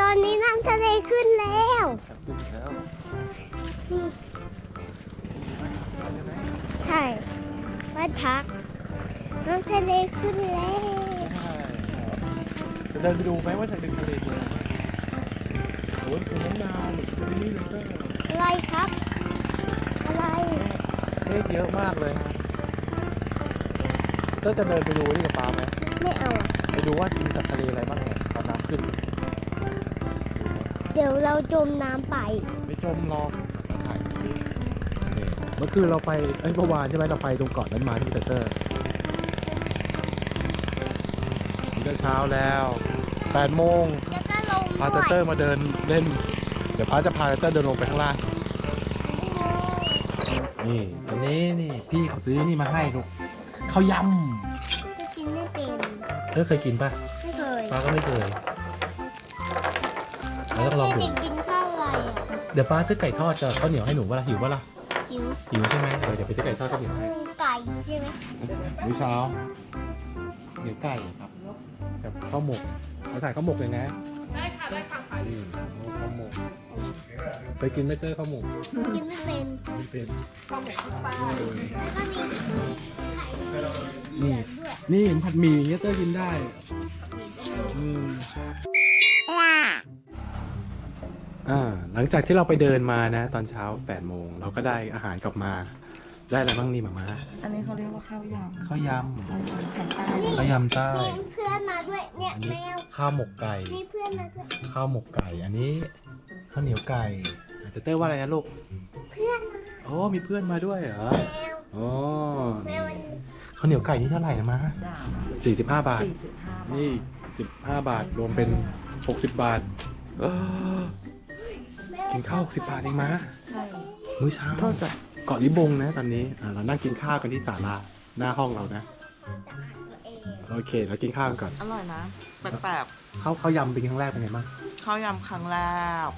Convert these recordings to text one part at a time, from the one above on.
ตอนนี้น้ำทะเลขึ้นแล้วจับขึ้นแล้วนี่ใช่ไหมใช่บ้านพัก น้ำทะเลขึ้นแล้วใช่จะเดินไปดูไหมว่าจะเป็นทะเลเป็นอะไรโอ้ยเป็นน้องดาวหรือเป็นนี่เลยก็อะไรครับ อะไรเมฆเยอะมากเลยฮะเต้ยจะเดินไปดูนี่กับปาไหมไม่เอาอะไปดูว่ามีสัตว์ทะเลอะไรบ้างเนี่ยตอนน้ำขึ้น เดี๋ยวเราจมน้ำไปไม่จมหรอกถ่ายคลิปเมื่อคืนเราไปเอ้ยเมื่อวานใช่ไหมเราไปตรงเกาะนั้นมาที่เตอร์นี่ก็เช้าแล้ว8โมงแล้วก็ลงพาด้วยเตอร์มาเดินเล่น เดี๋ยวพาจะพาเตอร์เดินลงไปข้างล่าง นี่อันนี้นี่พี่เขาซื้อนี่มาให้ลูกข้าวยจะกินไม่เป็นำเธอเคยกินปะไม่เคย ป้าก็ไม่เคย เราต้องลองดู เด็กกินข้าวอะไรอะเดี๋ยวป้าซื้อไก่ทอดกับข้าวเหนียวให้หนูว่าละหิวว่าละหิวหิวใช่ไหมเออเดี๋ยวไปซื้อไก่ทอดข้าวเหนียวให้ไก่ใช่ไหมมื้อเช้าเหนียวไก่ครับกับข้าวหมกเราถ่ายข้าวหมกเลยนะได้ค่ะได้ค่ะขายนี่ข้าวหมกไปกินไม่เตอร์ข้าวหมกกินไม่เป็นไม่เป็นข้าวหมกข้าวปลาแล้วก็มีไข่นี่ด้วยนี่ผัดหมี่เตอร์กินได้ อ่าหลังจากที่เราไปเดินมานะ ตอนเช้า8โมงเราก็ได้อาหารกลับมา ได้อะไรบ้างนี่หมามาอันนี้เขาเรียกว่าข้าวยำข้าวยข้าวยำแผ่นใต้ำข้าวยำใต้มีเพื่อนมาด้วยเนี่ยอันแมนี้วข้าวหมกไก่ มีเพื่อนมาด้วยข้าวหมกไก่อันนี้ข้าวเหนียวไก่แต่เต้ยว่าอะไรนะลูกเพื่อนมาโอ้มีเพื่อนมาด้วยเหรอแมวโอ้แมวมันข้าวเหนียวไก่นี่เท่าไหร่นะมาด่างสี่สิบห้าบาท สี่สิบห้าบาทนี่สิบห้าบาทรวมเป็นหกสิบบาทเออแมว กินข้าวหกสิบบาทเองมาใช่มื้อเช้าจะเกาะลิบงนะตอนนี้อ่าเรานั่งกินข้าวกันที่ศาลาหน้าห้องเรานะตัวเองโอเคเรากินข้าวกันก่อนอร่อยนะ แปลกข้าวข้าวยำเป็นครั้งแรกเป็นไงบ้างๆข้าวยำครั้งแรก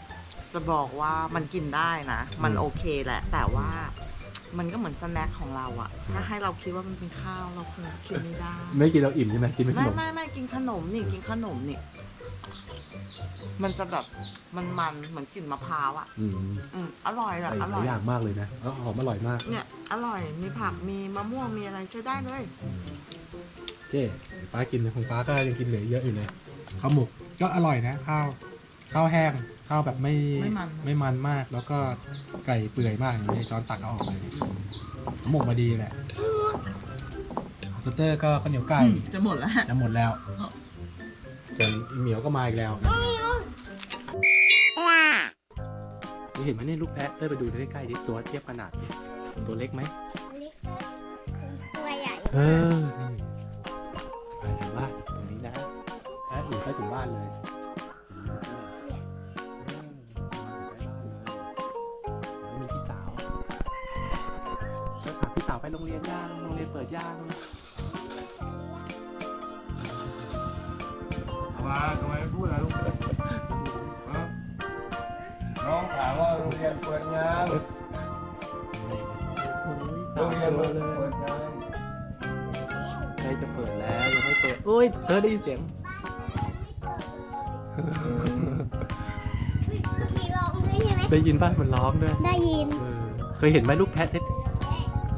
จะบอกว่ามันกินได้นะ มันอืมโอเคแหละ แต่ว่ามันก็เหมือนสแน็คของเราอะถ้าให้เราคิดว่ามันเป็นข้าวเราคงกินไม่ได้ ไม่กินเราอิ่มใช่ไหมกินไม่ขไม่นมไม่ไม่กินขนมนี่กินขนมนี่ มันจะแบบมันมันๆเหมือนกลิ่นมะพร้าวอะอืมอืมอร่อยอะใส่อหร่ลาอยยอย่างมากเลยนะแล้วหอมอร่อยมาก เนี่ยอร่อยมีผักมีมะม่วงมีอะไรใช้ได้เลยเจ๊เดี๋ยวป้ากินนะของป้าก็ยังกินเหลือเยอะอยู่เลยข้าวหมกก็อร่อยนะข้าวข้าวแห้งข้าวแบบไม่ไม่มัน ไม่มันมาก แล้วก็ไก่เปื่อยมากอย่างนี้ช้อนตักเอาออกเลยข้าวหมกมาดีแหละเตอร์ก็ข้าวเหนียวไก่ จะหมดแล้วจะหมดแล้วส่วนอีเหมี ยวก็มาอีกแล้วนี่เห็นไหมเนี่ยลูกแพะเตอร์ไปดูใกล้ๆดิตัวเทียบขนาดดิตัวเล็กไหมตัวใหญ่เออนี่ไปถึงบ้านตรงนี้นะแพ้อยู่ใกล้ถึงบ้านเลยแล้วมีพี่สาวแล้วถามพี่สาวไปโรงเรียนย่างโรงเรียนเปิดย่าง มาทำไมพูดอะไรลูกฮะน้องถามว่าโรงเรียนเปิดยังโรงเรียนเปิดยังใกล้จะเปิดแล้วยังไม่เปิดโอ้ยเธอได้ยินเสียงพี่ร้องด้วยใช่ไหมได้ยินป่ะมันร้องด้วยได้ยิน เคยเห็นไหมลูกแพะเท็ด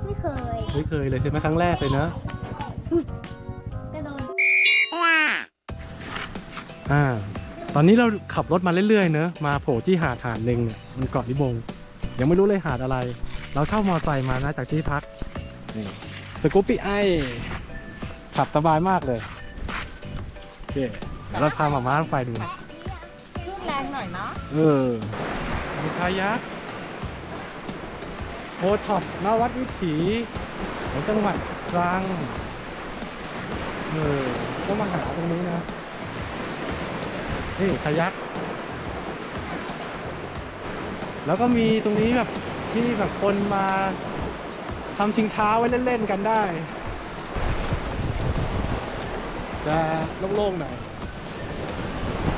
ไม่เคย ไม่เคยเลยใช่ไหมครั้งแรกเลยเนอะ อ่า ตอนนี้เราขับรถมาเรื่อยๆเนอะมาโผล่ที่หาดหาดหนึ่งเนี่ยบนเกาะลิบง ยังไม่รู้เลยหาดอะไร เราเช่ามอไซค์มานะจากที่พักนี่สกูปปี้ไอขับสบายมากเลยโอเคเดี๋ยวเราพาหมาม้าลงไปดูนะลูกแรงหน่อยนะเออมีคายักโอท็อปนวัดวิถีของจังหวัดตรังเออก็มาหาตรงนี้นะ นี่คายัก แล้วก็มีตรงนี้แบบที่แบบคนมาทำชิงช้าไว้เล่นๆกันได้ จะโล่งๆหน่อย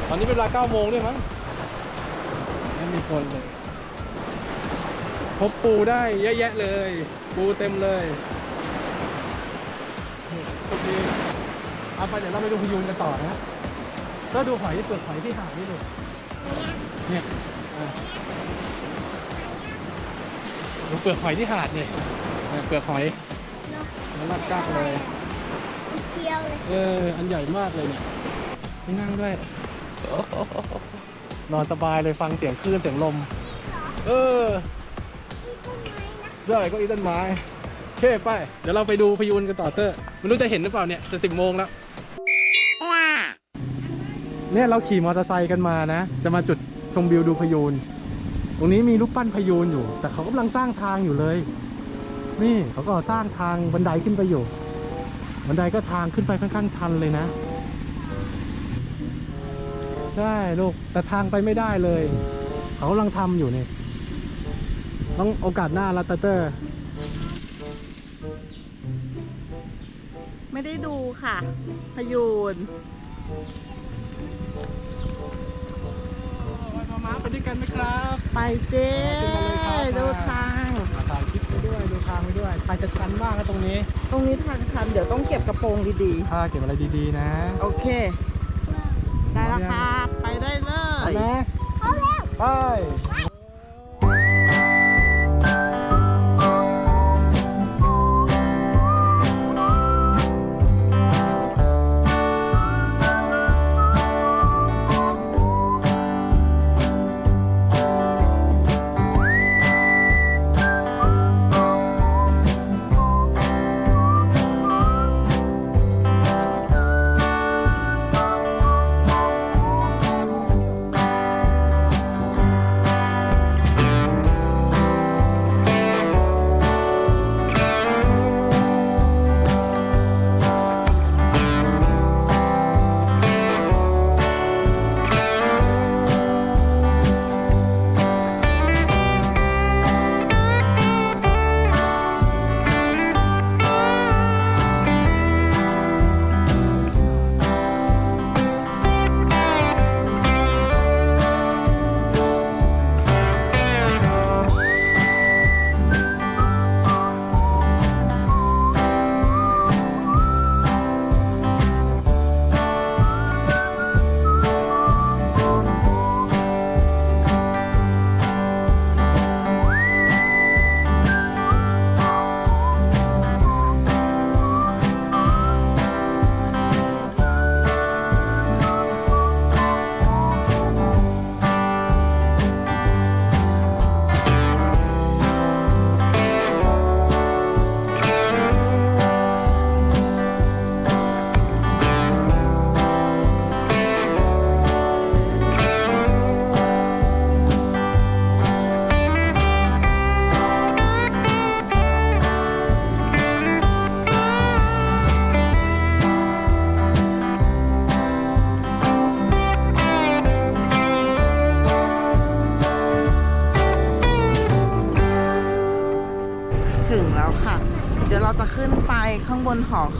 ตอนนี้เป็นเวลา9โมงด้วยมั้งไม่มีคนเลย พบปูได้เยอะแยะเลย ปูเต็มเลยโอเคเอาไปเดี๋ยวเราไปดูพยูนกันต่อนะ ก็ดูหอยเปลือกหอยที่หาดนี่ดูเนี่ยอะดูเปลือกหอยที่หาดเนี่ยเนี่ยเปลือกหอยเนาะมันรัดกักเลยเที่ยวเลย เออ อันใหญ่มากเลยเนี่ยที่นั่งด้วย นอนสบายเลยฟังเสียงคลื่นเสียงลม เออใช่ก็อีต้นไม้โอเคไป เดี๋ยวเราไปดูพยูนกันต่อเตอร์ไม่รู้จะเห็นหรือเปล่าเนี่ยจะสิบโมงแล้ว เนี่ยเราขี่มอเตอร์ไซค์กันมานะ จะมาจุดชมวิวดูพยูน ตรงนี้มีรูปปั้นพยูนอยู่ แต่เขากำลังสร้างทางอยู่เลย นี่เขาก็สร้างทางบันไดขึ้นไปอยู่ บันไดก็ทางขึ้นไปค่อนข้างชันเลยนะ ใช่ลูก แต่ทางไปไม่ได้เลย เขากำลังทำอยู่เนี่ย ต้องโอกาสหน้าละเตเตอร์ ไม่ได้ดูค่ะ พยูน มาม้าไปด้วยกันไหมครับไปเจ้ดูทางถ่ายคลิปไปด้วยดูทางไปด้วยไปจะชันมากนะตรงนี้ ตรงนี้ทางชันเดี๋ยวต้องเก็บกระโปรงดีถ้าเก็บอะไรดีๆนะๆ โอเค ได้แล้วครับ ไปได้เลเอายนะเอาแล้วไป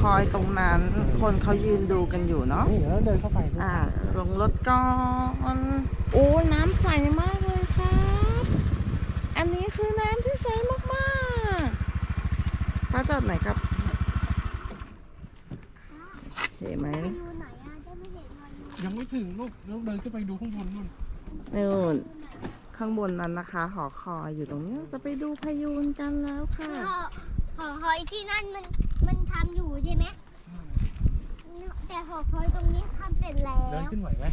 คอยตรงนั้น คนเขายืนดูกันอยู่เนาะนี่เดี๋ยวเราเดินเข้าไปอ่าลงรถก่อนโอ้ยน้ำใสมากเลยครับ อันนี้คือน้ำที่ใสมากๆป้าจอดไหนครับโอเคไหมไปดูไหนอะจะไม่เห็นมันยังไม่ถึงลูกลูกเดินขึ้นไปดูข้างบนนู่นนู่นข้างบนนั้นนะคะ หอคอยอยู่ตรงนี้จะไปดูพายุนกันแล้วค่ะหอหอคอยที่นั่นมัน มันทำอยู่ใช่ไหมแต่หอคอยตรงนี้ทำเสร็จแล้วเดินขึ้นไหวไหม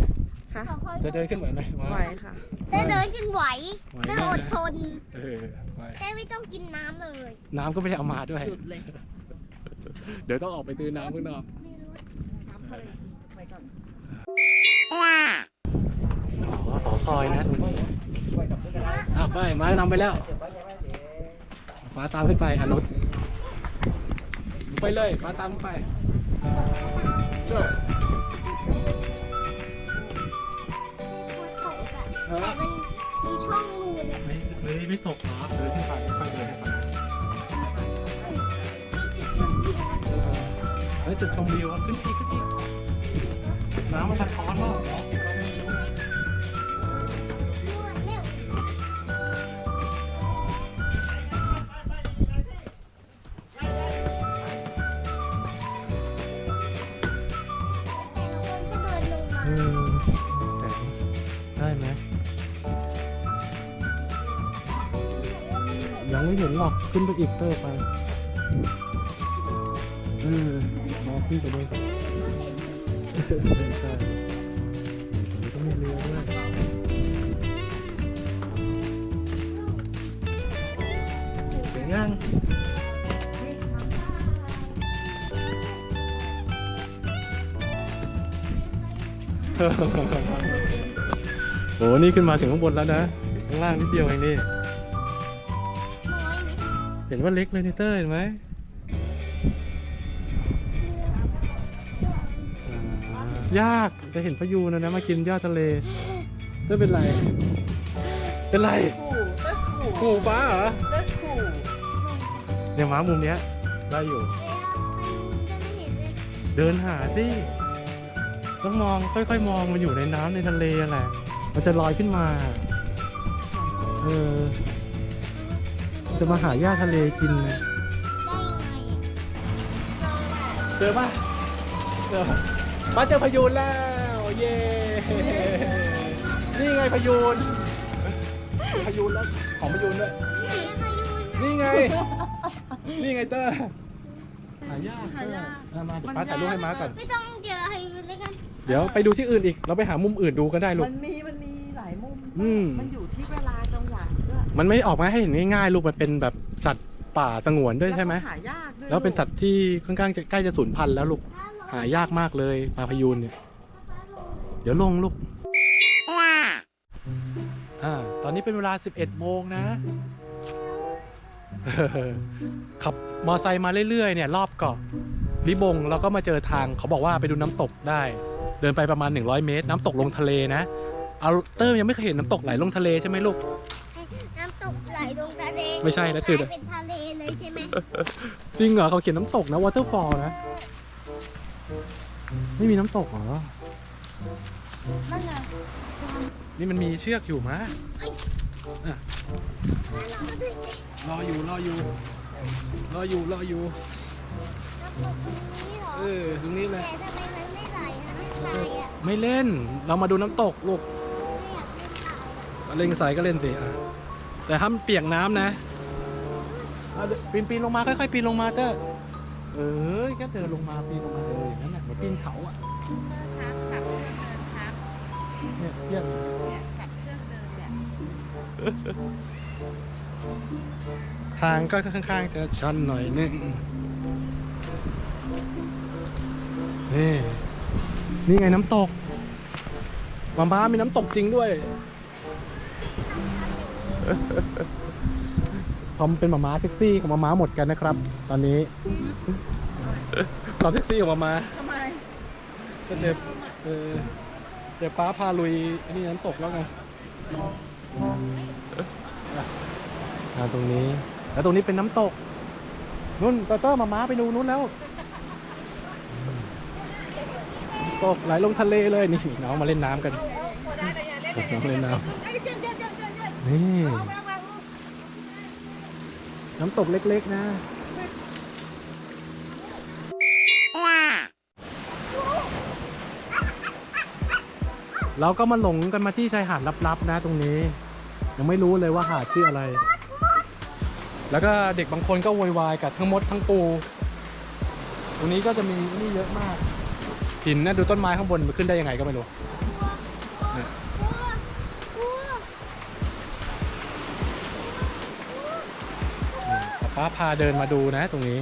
ค่ะหอคอยจะเดินขึ้นไหวไหมมาไหวค่ะแต่เดินขึ้นไหวไหวแต่แน่อดทนเออไหวแต่ไม่ต้องกินน้ำเลยน้ำก็ไม่ได้เอามาด้วย หยุดเลยเดี๋ยวต้องออกไปซื้อน้ำข้างนอก ไม่รู้น้ำทะเลไปก่อนอ๋อขอคอยนะอ้าวไป มานำไปแล้ว ฟ้าตามขึ้นไปอนุช ไปเลยฟ้าตามขึ้นไปเจ้าฝนตกอะแต่มันมีช่องรูเนี่ยไม่เฮ้ยไม่ตกหรอเดินขึ้นไปค่อยๆเดินให้ไปเฮ้ยจุดชมวิวอะขึ้นอีกขึ้นอีกน้ำมันสะท้อนมาก เดินลงมาอืมแต่ได้ไหมยังไม่เห็นหรอกขึ้นไปอีกเตอร์ไปเออมองขึ้นไปด้วยกันใช่นี่ก็มีเรือด้วยถึงยัง โอ้นี่ขึ้นมาถึงข้างบนแล้วนะ ข้างล่างนิดเดียวเองนี่น้อยไหมเห็นว่าเล็กเลยนี่เต้ยเห็นไหมอ่ายากจะเห็นพายุนะนะมากินยอดทะเลเต้ยเป็นไร เป็นไรขู่เต้ขู่ขู่ฟ้าเหรอเต้ขู่เนี่ยม้ามุมเนี้ยได้อยู่เวลามันจะไม่เห็นเลยเดินหาสิ ต้องมองค่อย ๆ มองมันอยู่ในน้ำในทะเลแหละ มันจะลอยขึ้นมา เออจะมาหาหญ้าทะเลกินนะได้ยังไงอะเจอปะเจอมาเจอพายุนแล้ว เย้นี่ไงพายุนพายุนแล้วของพายุนด้วยนี่ไง นี่ไงเตอร์หายากเตอร์อะมาเดี๋ยวป้าถ่ายรูปให้ม้าก่อน ไม่ต้องเจอพายุน เลยกันเดี๋ยวไปดูที่อื่นอีก เราไปหามุมอื่นดูก็ได้ลูมักนมีมันมีหลายมุมอืม มันอยู่ที่เวลาจังหวะด้วยมันไม่ออกมาให้เห็นง่ายๆลูกมันเป็นแบบสัตว์ป่าสงวนด้วยใช่ไหม แล้วก็หายากด้วยแล้วเป็นสัตว์ที่ค่อนข้างจะใกล้จะสูญพันธุ์แล้วลูกถ้าลงหายากมากเลยปลาพยูนเนี่ยถ้าลงเดี๋ยวลงลูกอ่าตอนนี้เป็นเวลา 11 โมงนะ ขับมอไซค์มาเรื่อยๆเนี่ย รอบเกาะลิบงแล้วก็มาเจอทางเขาบอกว่าไปดูน้ำตกได้ เดินไปประมาณ 100 เมตร น้ำตกลงทะเลนะ เอาเติมยังไม่เคยเห็นน้ำตกไหลลงทะเลใช่ไหมลูก น้ำตกไหลลงทะเลไม่ใช่นะคือกลายเป็นทะเลเลยใช่ไหมจริงเหรอเขาเขียนน้ำตกนะ waterfall นะ ไม่มีน้ำตกเหรอนั่นไงนี่มันมีเชือกอยู่มะรอด้วยรออยู่รออยู่รออยู่รออยู่น้ำตกตรงนี้เหรอเออตรงนี้แหแต่ละ ไหลอะไม่เล่น เรามาดูน้ำตกลูกไม่อยากเล่นอะเล่นใส่ก็เล่นสิอะแต่ห้ามเปียกน้ำนะอะเดี๋ยวปีนปีนลงมาค่อยๆปีนลงมาเต้อเออแค่เดินลงมาปีนลงมาเอออย่างนั้นแหละเหมือนปีนเขาอะครับจับเชือกเดินครับเนี่ยเที่ยงเนี่ยจับเชือกเดินเนี่ยทางก็ค่อนข้างจะชันหน่อยนึงนี่ นี่ไงน้ำตกมาม้ามีน้ำตกจริงด้วยพอมเป็นหมาม้าเซ็กซี่กับหมาม้าหมดกันนะครับ ตอนนี้ความเซ็กซี่ของหมาม้าทำไมก็เดี๋ยวเออเดี๋ยวป้าพาลุยอันนี้น้ำตกแล้วไงอะอ่าตรงนี้ แล้วตรงนี้เป็นน้ำตก นุ่นตอร์เตอร์มาม้าไปดูนู้นแล้ว ตกไหลลงทะเลเลยนี่น้องมาเล่นน้ำกันน้องเล่นน้ำนี่น้ำตกเล็กๆนะเราก็มาหลงกันมาที่ชายหาดลับๆนะตรงนี้ ยังไม่รู้เลยว่าหาดชื่ออะไร แล้วก็เด็กบางคนก็โวยวายกับทั้งมดทั้งปู ตรงนี้ก็จะมีนี่เยอะมาก หินนะดูต้นไม้ข้างบนมันขึ้นได้ยังไงก็ไม่รู้ ป้าพาเดินมาดูนะตรงนี้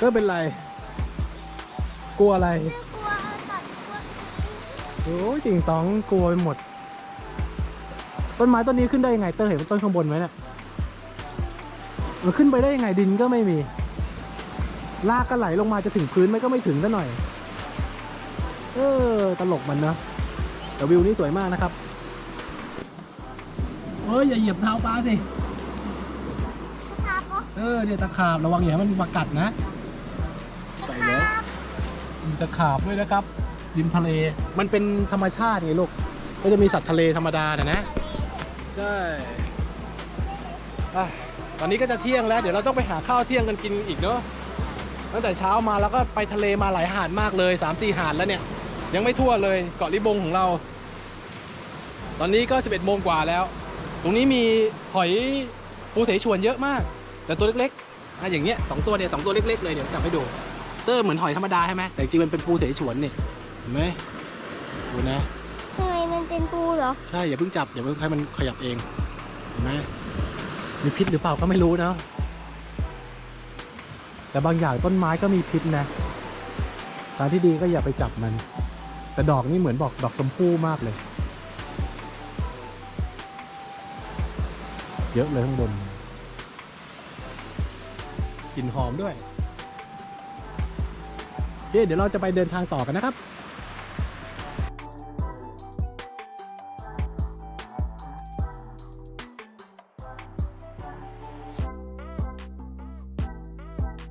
ก็เป็นไร กลัวอะไรกลัวสัตว์กลัวโอ้ยติงตองกลัวไปหมด ต้นไม้ต้นนี้ขึ้นได้ยังไง เตอร์เห็นต้นข้างบนไหมเนี่ยมันขึ้นไปได้ยังไงดินก็ไม่มี ลากก็ไหลลงมาจะถึงพื้นไหมก็ไม่ถึงซะหน่อย เออ ตลกมันนะแต่วิวนี้สวยมากนะครับเฮ้ยอย่าเหยียบเท้าปลาสิเออเนี่ยวตะขาบระวังอย่าให้มันมากัดนะตะขาบมีตะขาบด้วยนะครับริมทะเลมันเป็นธรรมชาติไงลูกก็จะมีสัตว์ทะเลธรรมดานะนะใช่ตอนนี้ก็จะเที่ยงแล้ว เดี๋ยวเราต้องไปหาข้าวเที่ยงกันกินอีกเนาะ ตั้งแต่เช้ามาแล้วก็ไปทะเลมาหลายหาดมากเลย3ามสี่หาดแล้วเนี่ย ยังไม่ทั่วเลยเกาะลิบงของเรา ตอนนี้ก็ 11โมงกว่าแล้ว ตรงนี้มีหอยปูเสฉวนเยอะมาก แต่ตัวเล็กๆอะอย่างเงี้ยสองตัวเนี่ยสองตัวเล็กๆเลยเดี๋ยวจับให้ดูเตอร์เหมือนหอยธรรมดาใช่ไหมแต่จริงๆมันเป็นปูเสฉวนนี่เห็นไหมดูนะทำไมมันเป็นปูเหรอใช่อย่าเพิ่งจับอย่าเพิ่งให้มันขยับเองเห็นไหมมีพิษหรือเปล่าก็ไม่รู้นะ แต่บางอย่างต้นไม้ก็มีพิษนะทางที่ดีก็อย่าไปจับมัน แต่ดอกนี่เหมือนบอกดอกชมพู่มากเลย เยอะเลยข้างบนกลิ่นหอมด้วยเดี๋ยวเราจะไปเดินทางต่อกันนะครับ